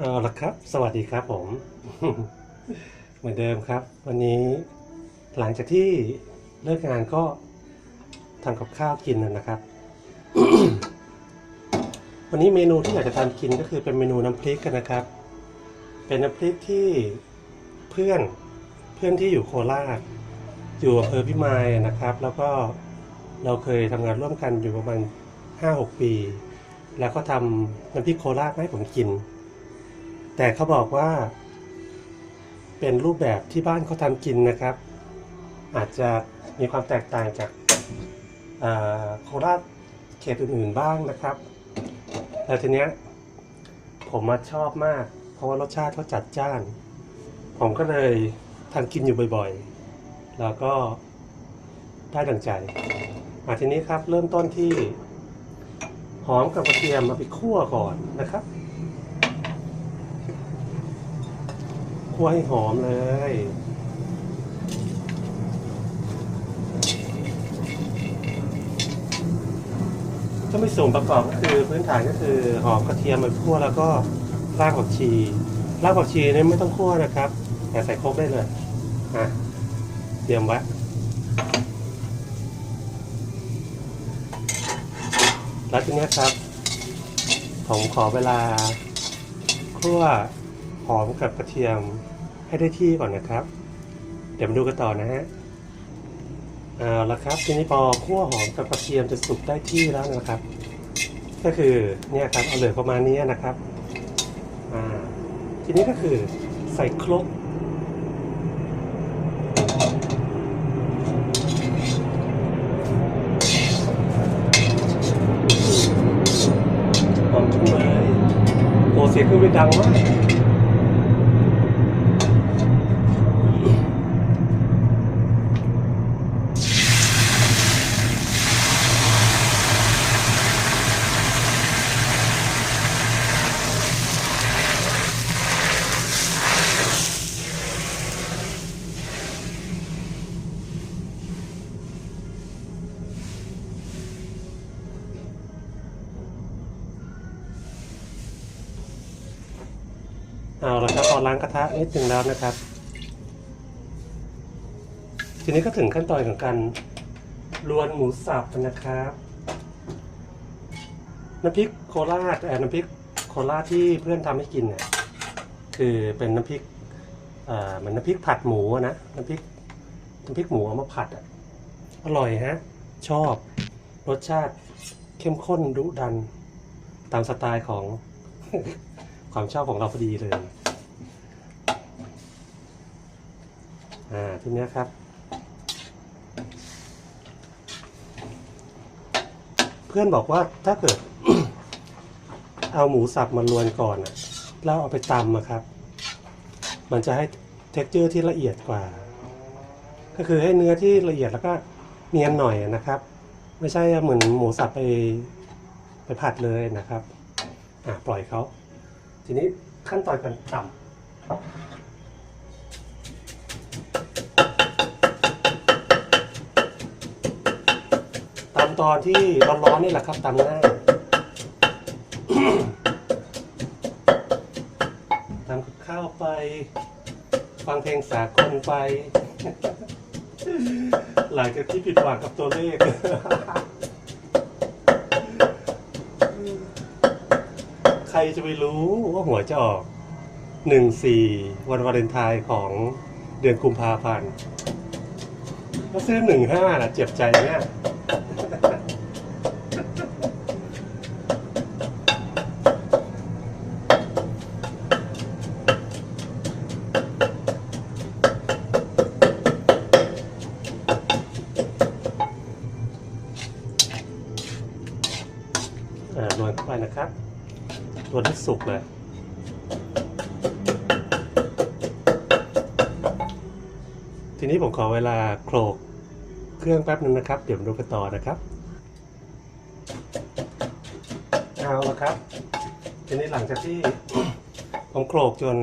เอาละครับ สวัสดีครับผม เหมือนเดิมครับ วันนี้หลังจากที่เลิกงานก็ทำกับข้าวกินนะครับ วันนี้เมนูที่อยากจะทำกินก็คือเป็นเมนูน้ำพริกกันนะครับ เป็นน้ำพริกที่เพื่อนเพื่อนที่อยู่โคราชอยู่อำเภอพิมายนะครับ แล้วก็เราเคยทำงานร่วมกันอยู่ประมาณห้าหกปี แล้วก็ทำน้ำพริกโคราชให้ผมกิน แต่เขาบอกว่า เป็นรูปแบบที่บ้านเขาทำกินนะครับ อาจจะมีความแตกต่างจากโคราชเขตอื่นๆบ้างนะครับแต่ทีเนี้ยผมมาชอบมาก เพราะว่ารสชาติเขาจัดจ้าน ผมก็เลยทำกินอยู่บ่อยๆ แล้วก็ได้ดังใจมาทีนี้ครับเริ่มต้นที่หอมกับกระเทียมมาไปคั่วก่อนนะครับ คั่วให้หอมเลยถ้าไม่ส่วนประกอบก็คือพื้นฐานก็คือหอมกระเทียมมาคั่วแล้วก็รากผักชีรากผักชีเนี่ยไม่ต้องคั่วนะครับ แต่ใส่ครกได้เลยอะเตรียมไว้แล้วทีนี้ครับ ผมขอเวลาคั่ว หอมกับกระเทียมให้ได้ที่ก่อนนะครับ เดี๋ยวมาดูกันต่อนะฮะเอาละครับทีนี้พอคั่วหอมกับกระเทียมจะสุกได้ที่แล้วนะครับ ก็คือเนี่ยครับเอาเหลือประมาณนี้นะครับอ่าทีนี้ก็คือใส่ครกหอมจังเลยโอ้เสียงเครื่องบินดังมาก ล้างกระทะนิดหนึ่งแล้วนะครับ ทีนี้ก็ถึงขั้นตอนของการลวนหมูสับนะครับน้ำพริกโคราชเอ่อน้ำพริกโคราชที่เพื่อนทำให้กินเนี่ยคือเป็นน้ำพริกเหมือนน้ำพริกผัดหมูนะน้ำพริกน้ำพริกหมูเอามาผัดอะอร่อยฮะ ชอบรสชาติเข้มข้นดุดัน ตามสไตล์ของความชอบของเราพอดีเลย อ่าทีนี้ครับ เพื่อนบอกว่าถ้าเกิด เอาหมูสับมาลวนก่อนอะแล้วเอาไปตำอะครับ มันจะให้เท็กเจอร์ที่ละเอียดกว่า ก็คือให้เนื้อที่ละเอียดแล้วก็เนียนหน่อยนะครับ ไม่ใช่เหมือนหมูสับไปไปผัดเลยนะครับ อ่าปล่อยเขา ทีนี้ขั้นตอนการตำ อที่ร้อนๆนี่แหละครับตำง่ายทำกับข้าวไป ฟังเพลงสากลไป หลังจากที่ผิดหวังกับตัวเลข ใครจะไปรู้ว่าหัวจะออกหนึ่งสี่วันวาเลนไทน์ของเดือนกุมภาพันธ์แล้วซื้อหนึ่งห้าล่ะเจ็บใจเนี่ย อ่าโรยเข้าไปนะครับโรยให้สุกเลยทีนี้ผมขอเวลาโขลกเครื่องแป๊บนึงนะครับ เดี๋ยวมาดูกันต่อนะครับเอาละครับ ทีนี้หลังจากที่ผมโขลกจน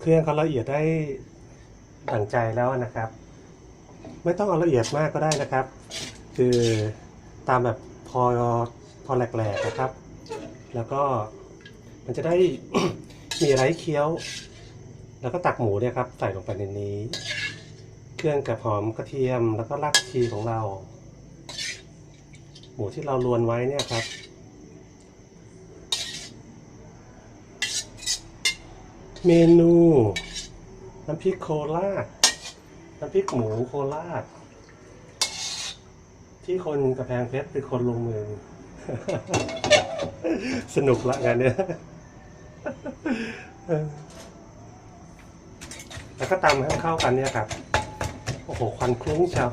เครื่องเขาละเอียดได้ดั่งใจแล้วนะครับ ไม่ต้องเอาละเอียดมากก็ได้นะครับ คือตามแบบพอ พอแหลกๆนะครับ แล้วก็มันจะได้ มีไรเคี้ยว แล้วก็ตักหมูเนี่ยครับใส่ลงไปในนี้ เครื่องกับหอมกระเทียมแล้วก็รากผักชีของเรา หมูที่เราลวนไว้เนี่ยครับเมนูน้ำพริกโคราชน้ำพริกหมูโคราชที่คนกระแพงเพชรเป็นคนลงมือ สนุกละงานเนี้ยแล้วก็ตำให้เข้ากันเนี่ยครับ โอ้โห ควันคลุ้งเชียว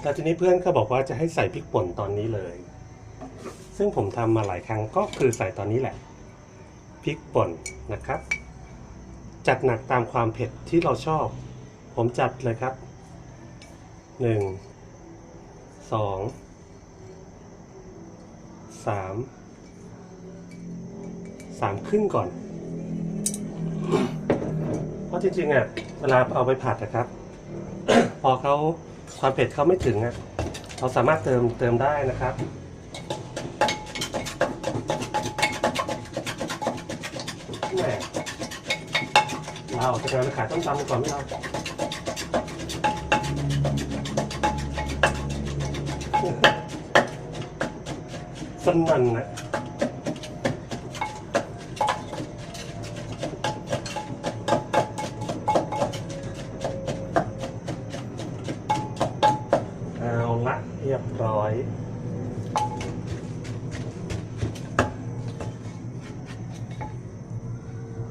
แต่ทีนี้เพื่อนก็บอกว่าจะให้ใส่พริกป่นตอนนี้เลย ซึ่งผมทำมาหลายครั้งก็คือใส่ตอนนี้แหละ พริกป่นนะครับ จัดหนักตามความเผ็ดที่เราชอบ ผมจัดเลยครับ หนึ่งสองสามสามครึ่งก่อน เพราะจริงๆอะเวลาเอาไปผัดนะครับ พอเขาความเผ็ดเขาไม่ถึงอะเราสามารถเติมเติมได้นะครับแม่เราจะการขายต้มตำก่อนไหมเรา สนั่นนะเอาละเรียบร้อย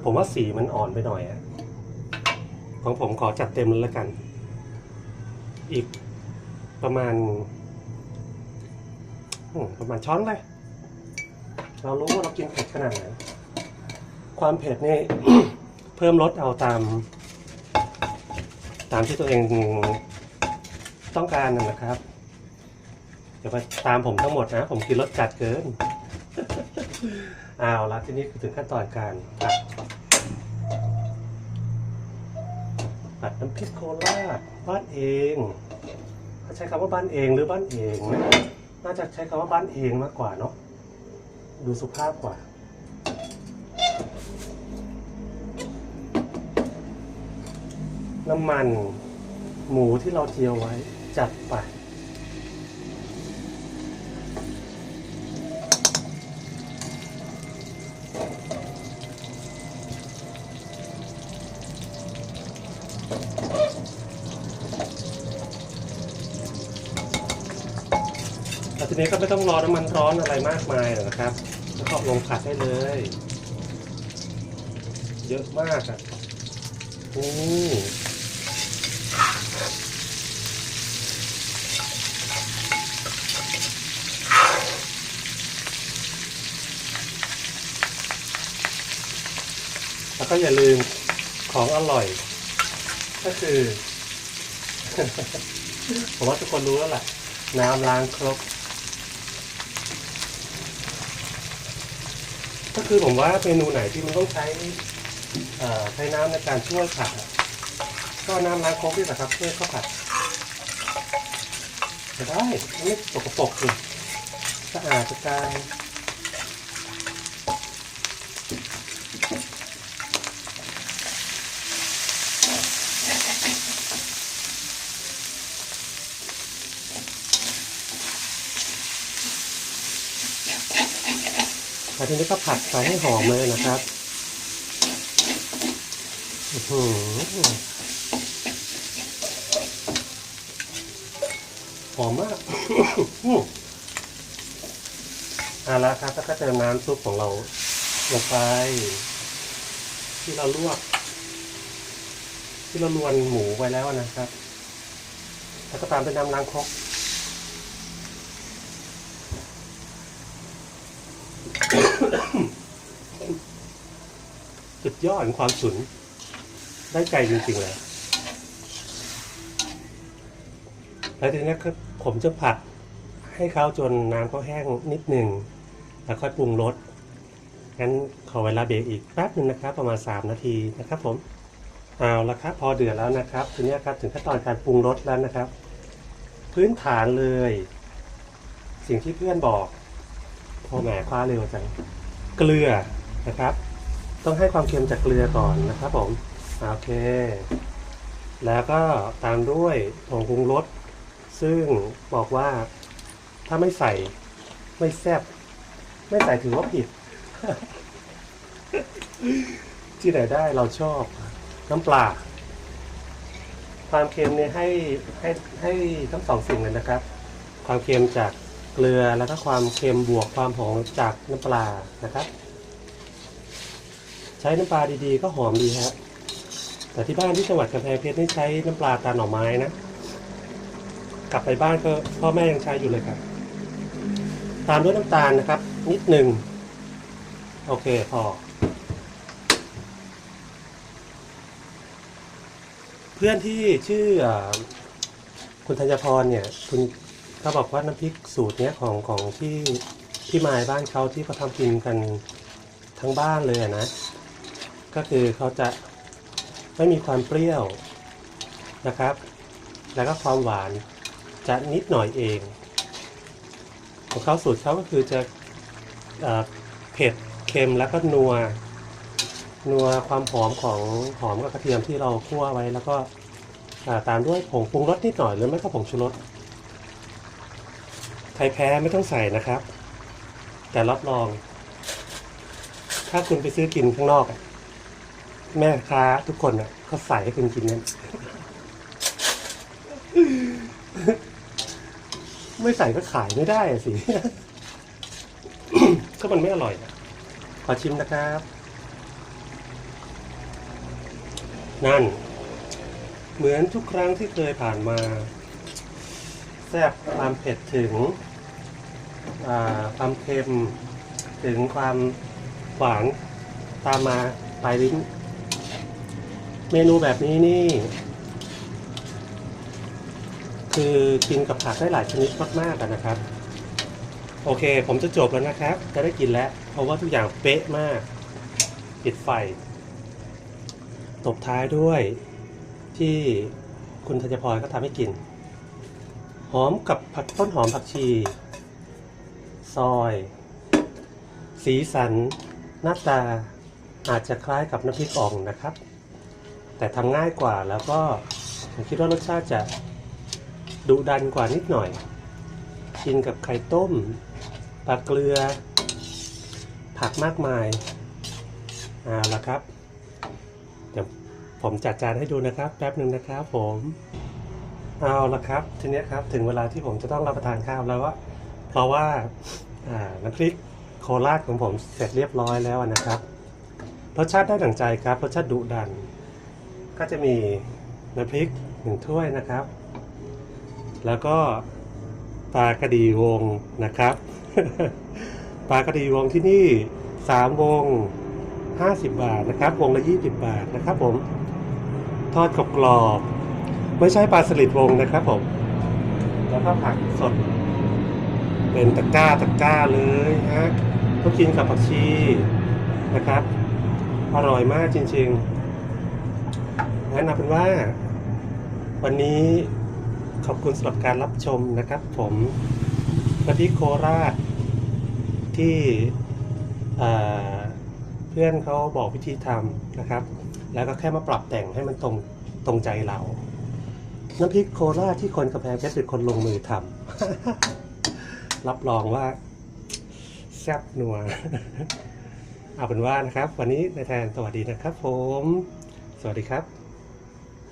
ผมว่าสีมันอ่อนไปหน่อยอะของผมขอจัดเต็มเลยละกัน อีกประมาณ ประมาณช้อนเลย เรารู้ว่าเรากินเผ็ดขนาดไหน ความเผ็ดนี่ เพิ่มรสเอาตาม ตามที่ตัวเองต้องการนะนะครับอย่าไปตามผมทั้งหมดนะ ผมกินรสจัดเกินเอาละทีนี้ถึงขั้นตอนการผัดผัดน้ำพริกโคราชบ้านเองใช้คำว่าบ้านเองหรือบ้านเองนะน่าจะใช้คำว่าบ้านเองมากกว่าเนาะ ดูสุภาพกว่า น้ำมัน หมูที่เราเจียวไว้ จัดไปแล้วทีนี้ก็ไม่ต้องรอน้ำมันร้อนอะไรมากมายหรอกนะครับ แล้วก็ลงผัดได้เลย เยอะมากอะนี่แล้วก็อย่าลืมของอร่อย ก็คือ ผมว่าทุกคนรู้แล้วแหละน้ำล้างครก ก็คือผมว่าเมนูไหนที่มันต้องใช้เอ่อใช้น้ำในการช่วยผัดอะก็น้ำล้างโคกนี่แหละครับช่วยเข้าผัดจะได้ไม่ตกปรกเลยสะอาดสะกาย ทีนี้ก็ผัดไปให้หอมเลยนะครับหอหอมมากเอาละครับแล้วก็เติมน้ำซุปของเราลงไป ที่เราลวก ที่เราลวนหมูไว้แล้วนะครับ แล้วก็ตามด้วยน้ำล้างครก ดยอดของความฉุน ได้ใจจริงๆเลยแล้วทีนี้ครับผมจะผัดให้เขาจนน้ำเขาแห้งนิดหนึ่ง แล้วค่อยปรุงรสงั้นขอเวลาเบรกอีกแป๊บหนึ่งนะครับ ประมาณ 3 นาทีนะครับผมเอาละครับพอเดือดแล้วนะครับทีนี้ครับถึงขั้นตอนการปรุงรสแล้วนะครับ พื้นฐานเลย สิ่งที่เพื่อนบอกพอแหมคว้าเร็วจังเกลือนะครับ ต้องให้ความเค็มจากเกลือก่อนนะครับผมโอเค แล้วก็ตามด้วยผงปรุงรสซึ่งบอกว่าถ้าไม่ใส่ไม่แซ่บไม่ใส่ถือว่าผิด ที่ไหนได้เราชอบน้ำปลาความเค็มเนี่ยให้ให้ให้ทั้งสองสิ่งเลยนะครับ ความเค็มจากเกลือแล้วก็ความเค็มบวกความหอมจากน้ำปลานะครับ ช้น้ำปลาดีๆ ก็หอมดีครับแต่ที่บ้านที่จังหวัดกำแพงเพชรนี่ใช้น้ำปลาตาหน่อไม้นะ กลับไปบ้านก็พ่อแม่ยังใช้อยู่เลยครับ ตามด้วยน้ำตาลนะครับ นิดหนึ่งโอเคพอ เพื่อนที่ชื่อคุณธัญพรเนี่ยคุณเขาบอกว่าน้ำพริกสูตรเนี้ยของของที่พี่มายบ้านเขาที่เขาทำกินกันทั้งบ้านเลยนะ ก็คือเขาจะไม่มีความเปรี้ยวนะครับ แล้วก็ความหวานจะนิดหน่อยเอง ของเขาสูตรเขาก็คือจะเอ่อเผ็ดเค็มแล้วก็นัว นัวความหอมของหอมกับกระเทียมที่เราคั่วไว้ แล้วก็ตามด้วยผงปรุงรสนิดหน่อยหรือไม่ก็ผงชูรสใครแพ้ไม่ต้องใส่นะครับ แต่รับรอง ถ้าคุณไปซื้อกินข้างนอก แม่ค้าทุกคนอะเขาใส่ให้คุณกินนั่นไม่ใส่ก็ขายไม่ได้อะสิ ก็มันไม่อร่อยอะขอชิมนะครับ นั่น เหมือนทุกครั้งที่เคยผ่านมา แซ่บความเผ็ดถึงอ่าความเค็ม ถึงความหวานตามมาปลายลิ้น เมนูแบบนี้นี่ คือกินกับผักได้หลายชนิดมากๆอะนะครับ โอเค ผมจะจบแล้วนะครับ จะได้กินแล้ว เพราะว่าทุกอย่างเป๊ะมาก ปิดไฟ ตบท้ายด้วยที่คุณธัญพรก็ทำให้กิน หอมกับผักต้นหอมผักชี ซอย สีสัน หน้าตาอาจจะคล้ายกับน้ำพริกอ่องนะครับ แต่ทำง่ายกว่าแล้วก็ผมคิดว่ารสชาติจะดุดันกว่านิดหน่อย กินกับไข่ต้มปลาเกลือ ผักมากมายเอาละครับ เดี๋ยวผมจัดจานให้ดูนะครับ แป๊บหนึ่งนะครับผมเอาละครับ ทีนี้ครับถึงเวลาที่ผมจะต้องรับประทานข้าวแล้วว่าเพราะว่าอ่าน้ำพริกโคราชของผมเสร็จเรียบร้อยแล้วนะครับรสชาติได้ดั่งใจครับรสชาติดุดัน ก็จะมีน้ำพริกหนึ่งถ้วยนะครับ แล้วก็ปลากระดีวงนะครับ ปลากระดีวงที่นี่สามวงห้าสิบบาทนะครับ วงละยี่สิบบาทนะครับผม ทอดกรอบๆไม่ใช่ปลาสลิดวงนะครับผม แล้วก็ผักสด เป็นตะกร้าตะกร้าเลยฮะก็กินกับผักชีนะครับ อร่อยมากจริง ๆ งั้นเอาเป็นว่า วันนี้ขอบคุณสำหรับการรับชมนะครับ ผมน้ำพริกโคราชที่เอ่อเพื่อนเขาบอกวิธีทำนะครับ แล้วก็แค่มาปรับแต่งให้มันตรงตรงใจเราน้ำพริกโคราชที่คนกระแพงเพชรเป็นคนลงมือทำรับรองว่าแซ่บนัวเอาเป็นว่านะครับ วันนี้นายแทนสวัสดีนะครับ ผม สวัสดีครับ